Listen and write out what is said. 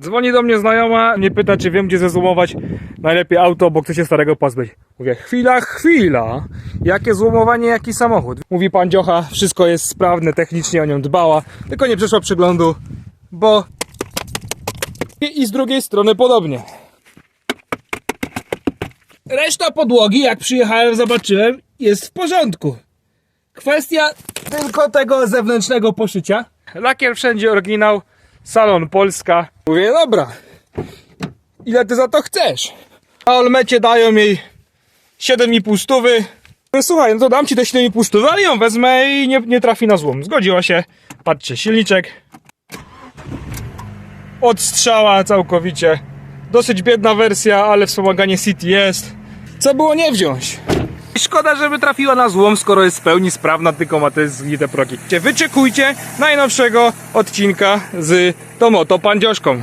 Dzwoni do mnie znajoma, mnie pyta, czy wiem, gdzie zezłomować najlepiej auto, bo chce się starego pozbyć. Mówię, chwila, chwila. Jakie złomowanie, jaki samochód? Mówi pan Dziocha, wszystko jest sprawne, technicznie o nią dbała, tylko nie przeszła przeglądu, bo... I, I z drugiej strony podobnie. Reszta podłogi, jak przyjechałem, zobaczyłem, jest w porządku. Kwestia tylko tego zewnętrznego poszycia. Lakier wszędzie oryginał, salon Polska. Mówię, dobra, ile ty za to chcesz? A Olmecie dają jej 7,5 stówy. Mówię, Słuchaj, no to dam ci te 7,5 stówy, ale ją wezmę i nie, nie trafi na złom. Zgodziła się. Patrzcie, silniczek. Odstrzała całkowicie. Dosyć biedna wersja, ale wspomaganie City jest. Co było nie wziąć? Szkoda, żeby trafiła na złom, skoro jest w pełni sprawna, tylko ma te zgnite progi. Wyczekujcie najnowszego odcinka z Tomoto Pandzioszką.